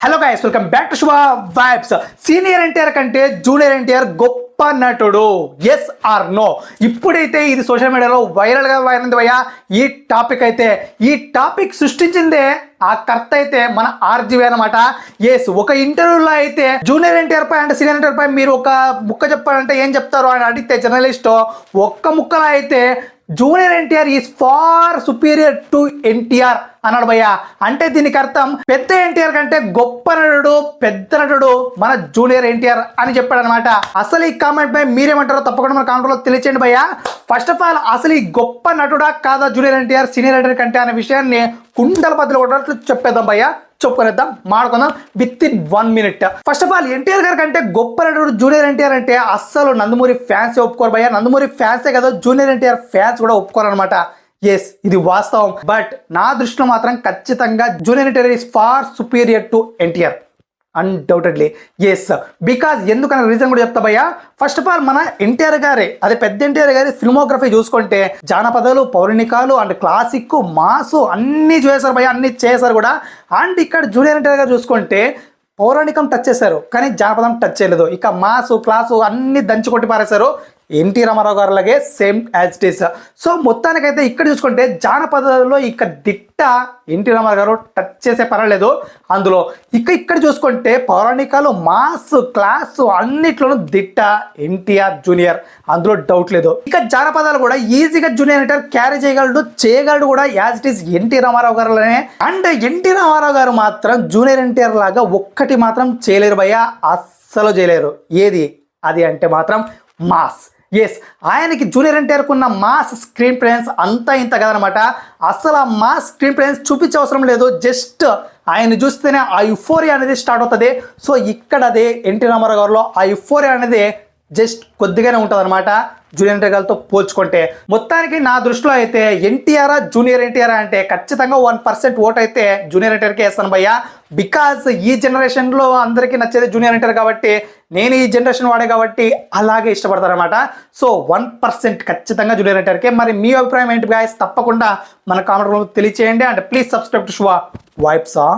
Hello guys welcome back to Shubha vibes senior NTR కంటే junior NTR గొప్ప నటుడు. Yes are no ఇప్పుడైతే ఇది సోషల్ మీడియాలో వైరల్గా వైరల్ అయ్యా ఈ టాపిక్ అయితే ఈ టాపిక్ సృష్టించిందే ఆ కర్త అయితే మన ఆర్జీవే అనమాట ఎస్ ఒక ఇంటర్వ్యూలో అయితే జూనియర్ ఎన్టీఆర్ పై అంటే సీనియర్ ఎన్టీఆర్ పై మీరు ఒక ముక్క చెప్పాలంటే ఏం చెప్తారు అని అడిగితే జర్నలిస్ట్ ఒక్క ముక్కలో అయితే junior NTR is far superior to NTR అన్నాడు భయ్య. అంటే దీనికి అర్థం పెద్ద ఎన్టీఆర్ కంటే గొప్ప నటుడు పెద్ద నటుడు మన జూనియర్ ఎన్టీఆర్ అని చెప్పాడు అనమాట అసలు ఈ కామెంట్ పై మీరేమంటారో తప్పకుండా మన కామెంట్లో తెలియచేయండి భయ్య. ఫస్ట్ ఆఫ్ ఆల్ అసలు ఈ గొప్ప నటుడా కాదా జూనియర్ ఎన్టీఆర్ సీనియర్ ఎన్టీఆర్ కంటే అనే విషయాన్ని కుండల బద్దలు కొట్టినట్లు చెప్పేద్దాం భయ్య. చెప్పుకునేద్దాం. మాడుకుందాం within one minute first of all NTR గారి కంటే గొప్ప నటుడు జూనియర్ ఎన్టీఆర్ అంటే అస్సలు నందమూరి ఫ్యాన్స్ ఒప్పుకోరు భయ్యా. నందమూరి ఫ్యాన్సే కదా జూనియర్ ఎన్టీఆర్ ఫ్యాన్స్ కూడా ఒప్పుకోరు అనమాట ఎస్ ఇది వాస్తవం. బట్ నా దృష్టిలో మాత్రం ఖచ్చితంగా junior NTR is far superior to NTR undoubtedly yes because ఎందుకన్న reason కూడా చెప్తా భయ్యా. ఫస్ట్ ఆఫ్ ఆల్ మన ఎన్టీఆర్ గారే అదే పెద్ద ఎన్టీఆర్ గారి ఫిల్మోగ్రఫీ చూసుకుంటే జానపదాలు పౌరాణికాలు అండ్ క్లాసిక్ మాసు అన్నీ చేశారు భయ్యా అన్ని చేశారు కూడా. అండ్ ఇక్కడ జూనియర్ ఎన్టీఆర్ గారు చూసుకుంటే పౌరాణికం టచ్ చేశారు కానీ జానపదం టచ్ చేయలేదు. ఇక మాసు క్లాసు అన్ని దంచి కొట్టి పారేశారు. ఎన్టీ రామారావు గారు లాగే same as it is so మొత్తానికైతే ఇక్కడ చూసుకుంటే జానపదాలలో ఇక దిట్ట ఎన్టీ రామారావు గారు టచ్ చేసే పర్వాలేదు. అందులో ఇక ఇక్కడ చూసుకుంటే పౌరాణికాలు మాస్ క్లాస్ అన్నిట్లోనూ దిట్ట ఎన్టీఆర్ జూనియర్ అందులో డౌట్ లేదు. ఇక జానపదాలు కూడా ఈజీగా జూనియర్ ఎన్టీఆర్ క్యారీ చేయగలడు చేయగలడు కూడా as it is NT Ramarao గారులోనే and NT Ramarao గారు మాత్రం జూనియర్ ఎన్టీఆర్ లాగా ఒక్కటి మాత్రం చేయలేరు భయ్య. అస్సలు చేయలేరు. ఏది? అది అంటే మాత్రం మాస్ ఎస్ ఆయనకి జూనియర్ ఎన్టీఆర్కి ఉన్న మాస్ స్క్రీన్ ప్రెజెన్స్ అంతా ఇంత కదనమాట. అసలు ఆ మాస్ స్క్రీన్ ప్రెజెన్స్ చూపించే అవసరం లేదు. జస్ట్ ఆయన చూస్తేనే ఆ యుఫోరియా అనేది స్టార్ట్ అవుతుంది. సో ఇక్కడ అదే ఎన్టీ రామారావు గారిలో ఆ యుఫోరియా అనేది జస్ట్ కొద్దిగానే ఉంటుంది అనమాట జూనియర్ ఎన్టీఆర్తో పోల్చుకుంటే. మొత్తానికి నా దృష్టిలో అయితే ఎన్టీఆర్ జూనియర్ ఎన్టీఆర్ అంటే ఖచ్చితంగా వన్ పర్సెంట్ ఓట్ అయితే జూనియర్ ఎన్టీఆర్కే వేస్తాను భయ్య. బికాజ్ ఈ జనరేషన్లో అందరికీ నచ్చేది జూనియర్ ఎన్టీఆర్ కాబట్టి నేను ఈ జనరేషన్ వాడే కాబట్టి అలాగే ఇష్టపడతాను అనమాట సో వన్ పర్సెంట్ ఖచ్చితంగా జూనియర్ ఎన్టీఆర్కే మరి మీ అభిప్రాయం ఏంటి గాయస్ తప్పకుండా మన కామెంట్ తెలియచేయండి. And please subscribe to Shubha vibes